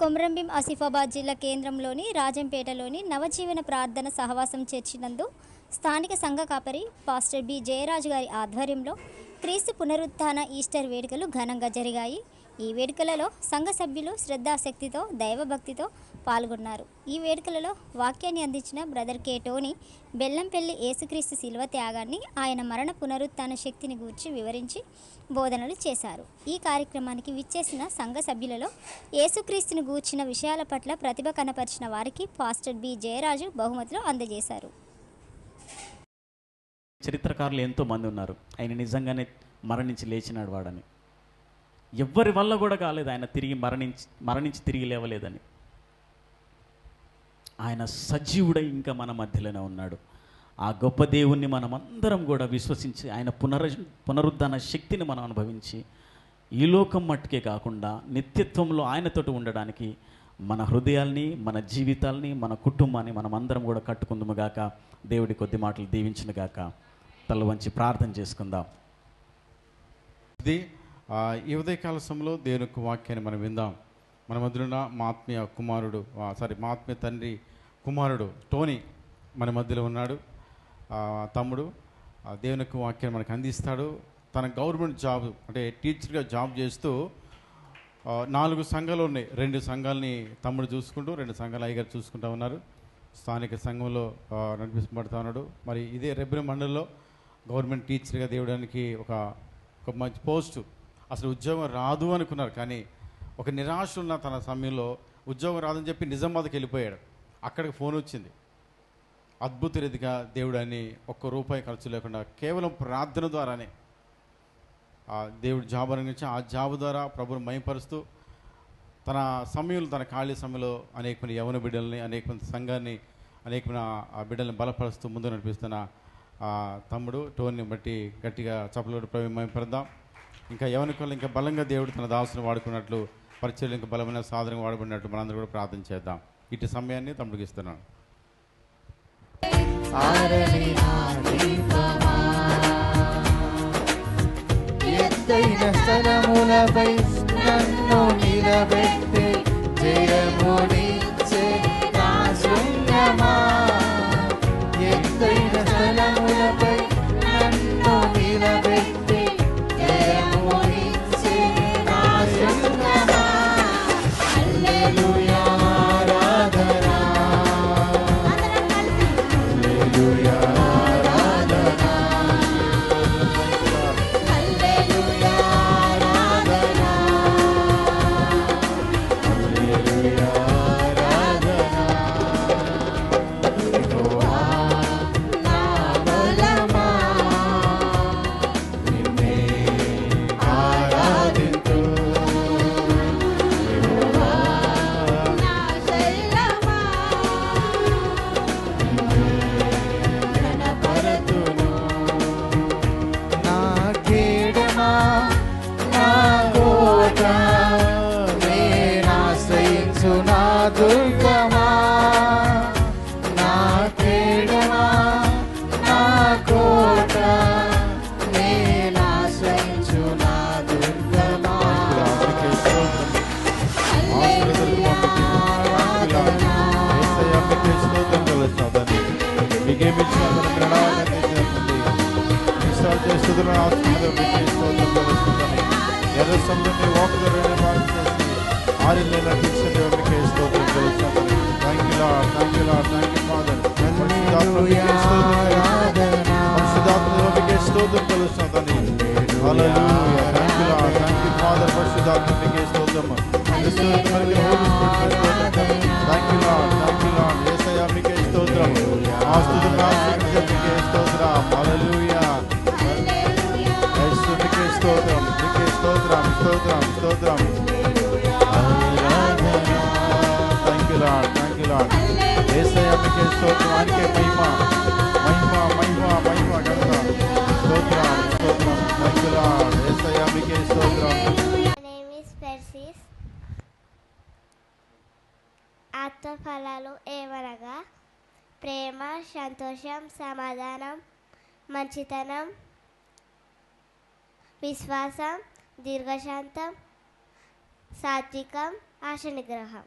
కొమరంభీం ఆసిఫాబాద్ జిల్లా కేంద్రంలోని రాజంపేటలోని నవజీవన ప్రార్థన సహవాసం చర్చినందు స్థానిక సంఘ కాపరి పాస్టర్ బి జయరాజు గారి ఆధ్వర్యంలో క్రీస్తు పునరుత్థాన ఈస్టర్ వేడుకలు ఘనంగా జరిగాయి. ఈ వేడుకలలో సంఘ సభ్యులు శ్రద్ధాశక్తితో దైవభక్తితో పాల్గొన్నారు. ఈ వేడుకలలో వాక్యాన్ని అందించిన బ్రదర్ కే. టోనీ బెల్లంపల్లి యేసుక్రీస్తు శిల్వ త్యాగాన్ని ఆయన మరణ పునరుత్థాన శక్తిని గూర్చి వివరించి బోధనలు చేశారు. ఈ కార్యక్రమానికి విచ్చేసిన సంఘ సభ్యులలో యేసుక్రీస్తుని గూర్చిన విషయాల పట్ల ప్రతిభ కనపరిచిన వారికి పాస్టర్ బి. జయరాజు బహుమతులు అందజేశారు. చరిత్రకారులు ఎంతో మంది ఉన్నారు. ఆయన నిజంగానే మరణించి లేచినాడు వాడని. ఎవ్వరి వల్ల కూడా కాలేదు ఆయన తిరిగి మరణించి మరణించి తిరిగి లేవలేదని. ఆయన సజీవుడై ఇంకా మన మధ్యలోనే ఉన్నాడు. ఆ గొప్ప దేవుణ్ణి మనం అందరం కూడా విశ్వసించి ఆయన పునర పునరుద్ధరణ శక్తిని మనం అనుభవించి ఈ లోకం మట్టుకే కాకుండా నిత్యత్వంలో ఆయనతోటి ఉండడానికి మన హృదయాల్ని మన జీవితాల్ని మన కుటుంబాన్ని మనం అందరం కూడా కట్టుకుందుముగాక దేవుడి కొద్ది మాటలు దీవించిన గాక. తల వంచి ప్రార్థన చేసుకుందాం. ఇది ఈ ఉదయకాల సమయంలో దేవుని యొక్క వాక్యాన్ని మనం విందాం. మన మధ్యలో ఉన్న మా ఆత్మీయ కుమారుడు సారీ మా ఆత్మీయ తండ్రి కుమారుడు టోనీ మన మధ్యలో ఉన్నాడు. తమ్ముడు దేవుని యొక్క వాక్యాన్ని మనకు అందిస్తాడు. తన గవర్నమెంట్ జాబ్ అంటే టీచర్గా జాబ్ చేస్తూ నాలుగు సంఘాలు ఉన్నాయి. రెండు సంఘాలని తమ్ముడు చూసుకుంటూ రెండు సంఘాలు అయ్యగారు చూసుకుంటూ ఉన్నారు. స్థానిక సంఘంలో ఆ, ఉన్నాడు. మరి ఇదే రెబ్బెన మండలిలో గవర్నమెంట్ టీచర్గా దేవడానికి ఒక ఒక మంచి పోస్టు అసలు ఉద్యోగం రాదు అనుకున్నారు. కానీ ఒక నిరాశ ఉన్న తన సమయంలో ఉద్యోగం రాదని చెప్పి నిజామాబాద్కి వెళ్ళిపోయాడు. అక్కడికి ఫోన్ వచ్చింది. అద్భుత రీతిగా దేవుడు అని ఒక్క రూపాయి ఖర్చు లేకుండా కేవలం ప్రార్థన ద్వారానే ఆ దేవుడు జాబ్ అనుగ్రహించి ఆ జాబ్ ద్వారా ప్రభుని మయపరుస్తూ తన సమయంలో తన ఖాళీ సమయంలో అనేకమైన యవన బిడ్డల్ని అనేకమంది సంఘాన్ని అనేకమైన ఆ బిడ్డల్ని బలపరుస్తూ ముందు నడిపిస్తున్న తమ్ముడు. టోన్ని బట్టి గట్టిగా చప్పలు ప్రభు మయపరుద్దాం ఇంకా యవనికలు ఇంకా బలంగా దేవుడు తన దాసును వాడుకున్నట్లు పరిచయలు ఇంకా బలమైన సాధనగా వాడుకున్నట్లు మనందరూ కూడా ప్రార్థన చేద్దాం. ఇటు సమయాన్ని తమ్ముడికి ఇస్తున్నాను. ఎత్తైన స్థలములపై నన్ను నిలబెట్టి. Hallelujah. walk the Hallelujah, Krishna, every Lord, Thank you, Lord. Thank you, Lord. Thank you, Father. Hallelujah. Thank you, Lord. Thank you, Father. Thank you, Holy Spirit. స్తోత్రం స్తోత్రం thank you lord thank you lord ఏసయ్య మీకే స్తోత్రం ఆయనకే మహిమ మహిమ మహిమ మహిమ స్తోత్రం స్తోత్రం thank you lord ఏసయ్య మీకే స్తోత్రం ఆత్మఫలాలు ఏమనగా ప్రేమ సంతోషం సమాధానం మంచితనం విశ్వాసం దీర్ఘశాంతం సాత్వికం ఆశ నిగ్రహం